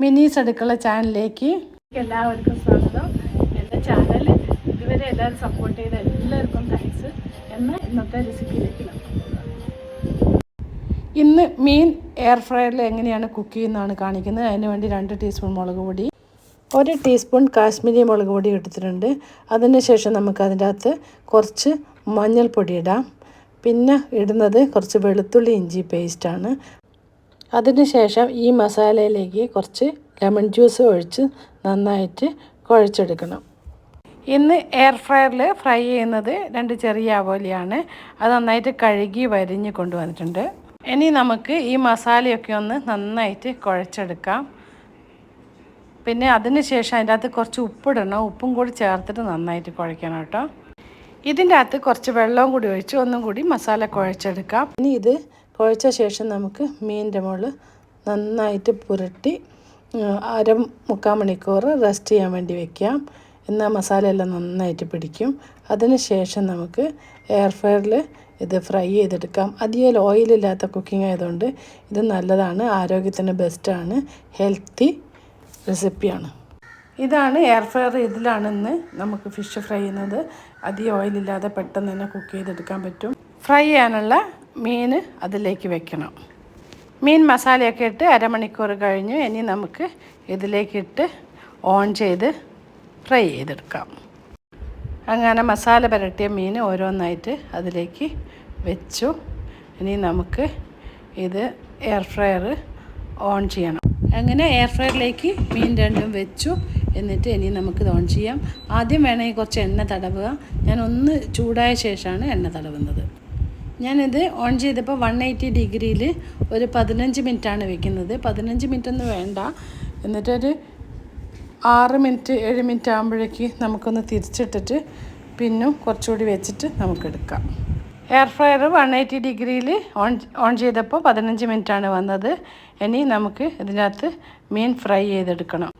മിനീസ് അടുക്കള ചാനലിലേക്ക് എല്ലാവർക്കും സ്വാഗതം. എന്റെ ചാനൽ ഇതുവരെ എല്ലാവരും സപ്പോർട്ട് ചെയ്ത എല്ലാവർക്കും താങ്ക്സ് എന്ന ഇന്നത്തെ റെസിപ്പിയിലേക്ക് ഇന്ന് മീൻ എയർ ഫ്രയറിൽ എങ്ങനെയാണ് കുക്ക് ചെയ്യുന്നതാണ് കാണിക്കുന്നത്. അതിന് വേണ്ടി രണ്ട് ടീസ്പൂൺ മുളക് പൊടി ഒരു ടീസ്പൂൺ കാശ്മീരി മുളക് പൊടി എടുത്തിട്ടുണ്ട്. അതിന് ശേഷം നമുക്ക് അതിന്റെ അകത്ത് കുറച്ച് മഞ്ഞൾപ്പൊടി ഇടാം. പിന്നെ ഇടുന്നത് കുറച്ച് വെളുത്തുള്ളി ഇഞ്ചി പേസ്റ്റാണ് അതിനുശേഷം ഈ മസാലയിലേക്ക് കുറച്ച് ലെമൺ ജ്യൂസ് ഒഴിച്ച് നന്നായിട്ട് കുഴച്ചെടുക്കണം. ഇന്ന് എയർ ഫ്രയറിൽ ഫ്രൈ ചെയ്യുന്നത് രണ്ട് ചെറിയ അവോലിയാണ് അത് നന്നായിട്ട് കഴുകി വരിഞ്ഞ് കൊണ്ടുവന്നിട്ടുണ്ട്. ഇനി നമുക്ക് ഈ മസാലയൊക്കെ ഒന്ന് നന്നായിട്ട് കുഴച്ചെടുക്കാം. പിന്നെ അതിന് ശേഷം അതിന്റെ അകത്ത് കുറച്ച് ഉപ്പിടണം. ഉപ്പും കൂടി ചേർത്തിട്ട് നന്നായിട്ട് കുഴയ്ക്കണം കേട്ടോ. ഇതിന്റെ അകത്ത് കുറച്ച് വെള്ളവും കൂടി ഒഴിച്ച് ഒന്നും കൂടി മസാല കുഴച്ചെടുക്കാം. ഇനി ഇത് കുഴച്ച ശേഷം നമുക്ക് മീനിന്റെ മുകളിൽ നന്നായിട്ട് പുരട്ടി അര മുക്കാൽ മണിക്കൂർ റെസ്റ്റ് ചെയ്യാൻ വേണ്ടി വെക്കാം. എന്നാൽ മസാല എല്ലാം നന്നായിട്ട് പിടിക്കും. അതിന് ശേഷം നമുക്ക് എയർ ഫ്രയറിൽ ഇത് ഫ്രൈ ചെയ്തെടുക്കാം. അധികം ഓയിലില്ലാത്ത കുക്കിംഗ് ആയതുകൊണ്ട് ഇത് നല്ലതാണ് ആരോഗ്യത്തിന് ബെസ്റ്റാണ് ഹെൽത്തി റെസിപ്പിയാണ്. ഇതാണ് എയർ ഫ്രയർ ഇതിലാണെന്ന് നമുക്ക് ഫിഷ് ഫ്രൈ ചെയ്യുന്നത്. അധികം ഓയിലില്ലാതെ പെട്ടെന്ന് തന്നെ കുക്ക് ചെയ്തെടുക്കാൻ പറ്റും. ഫ്രൈ ചെയ്യാനുള്ള മീൻ അതിലേക്ക് വെക്കണം. മീൻ മസാലയൊക്കെ ഇട്ട് അരമണിക്കൂർ കഴിഞ്ഞു ഇനി നമുക്ക് ഇതിലേക്കിട്ട് ഓൺ ചെയ്ത് ഫ്രൈ ചെയ്തെടുക്കാം. അങ്ങനെ മസാല പുരട്ടിയ മീൻ ഓരോന്നായിട്ട് അതിലേക്ക് വെച്ചു. ഇനി നമുക്ക് ഇത് എയർ ഫ്രയർ ഓൺ ചെയ്യണം. അങ്ങനെ എയർ ഫ്രയറിലേക്ക് മീൻ രണ്ടും വെച്ചു. എന്നിട്ട് ഇനി നമുക്കിത് ഓൺ ചെയ്യാം. ആദ്യം വേണമെങ്കിൽ കുറച്ച് എണ്ണ തടവുക. ഞാൻ ഒന്ന് ചൂടായ ശേഷമാണ് എണ്ണ തടവുന്നത്. ഞാനിത് ഓൺ ചെയ്തപ്പോൾ വൺ എയ്റ്റി ഡിഗ്രിയിൽ ഒരു പതിനഞ്ച് മിനിറ്റാണ് വെക്കുന്നത്. പതിനഞ്ച് മിനിറ്റ് ഒന്നും വേണ്ട. എന്നിട്ടൊരു ആറ് മിനിറ്റ് ഏഴ് മിനിറ്റ് ആകുമ്പോഴേക്ക് നമുക്കൊന്ന് തിരിച്ചിട്ടിട്ട് പിന്നും കുറച്ചുകൂടി വെച്ചിട്ട് നമുക്കെടുക്കാം. എയർ ഫ്രയർ വൺ എയ്റ്റി ഡിഗ്രിയിൽ ഓൺ ഓൺ ചെയ്തപ്പോൾ പതിനഞ്ച് മിനിറ്റാണ് വന്നത്. ഇനി നമുക്ക് ഇതിനകത്ത് മീൻ ഫ്രൈ ചെയ്തെടുക്കണം.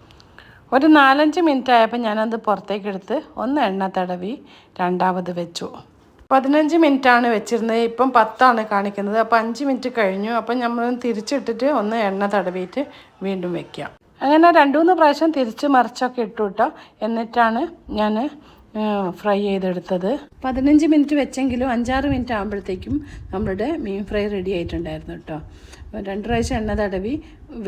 ഒരു നാലഞ്ച് മിനിറ്റ് ആയപ്പോൾ ഞാനത് പുറത്തേക്കെടുത്ത് ഒന്ന് എണ്ണ തടവി രണ്ടാമത് വെച്ചു. പതിനഞ്ച് ആണ് വെച്ചിരുന്നത്. ഇപ്പം പത്താണ് കാണിക്കുന്നത്. അപ്പോൾ അഞ്ച് മിനിറ്റ് കഴിഞ്ഞു. അപ്പം നമ്മൾ തിരിച്ചിട്ടിട്ട് ഒന്ന് എണ്ണ തടവിയിട്ട് വീണ്ടും വെക്കാം. അങ്ങനെ രണ്ട് മൂന്ന് പ്രാവശ്യം തിരിച്ച് മറിച്ചൊക്കെ ഇട്ടു കേട്ടോ എന്നിട്ടാണ് ഞാൻ ഫ്രൈ ചെയ്തെടുത്തത്. പതിനഞ്ച് മിനിറ്റ് വെച്ചെങ്കിലും അഞ്ചാറ് മിനിറ്റ് ആകുമ്പോഴത്തേക്കും നമ്മളുടെ മീൻ ഫ്രൈ റെഡി ആയിട്ടുണ്ടായിരുന്നു കേട്ടോ രണ്ട് പ്രാവശ്യം എണ്ണ തടവി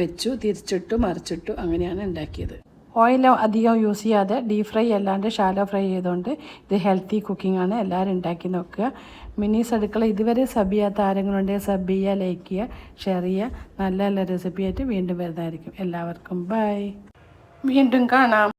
വെച്ചു തിരിച്ചിട്ടു മറിച്ചിട്ടു അങ്ങനെയാണ് ഉണ്ടാക്കിയത്. ഓയിൽ അധികം യൂസ് ചെയ്യാതെ ഡീപ് ഫ്രൈ അല്ലാണ്ട് ഷാലോ ഫ്രൈ ചെയ്തുകൊണ്ട് ഇത് ഹെൽത്തി കുക്കിംഗ് ആണ് എല്ലാവരും ഉണ്ടാക്കി നോക്കുക. മിനീസ് അടുക്കള ഇതുവരെ സബ് ചെയ്യാത്ത ആരെങ്കിലും സബ് ചെയ്യുക ലൈക്ക് ചെയ്യുക ഷെയർ ചെയ്യുക. നല്ല നല്ല റെസിപ്പിയായിട്ട് വീണ്ടും വരുന്നതായിരിക്കും. എല്ലാവർക്കും ബൈ. വീണ്ടും കാണാം.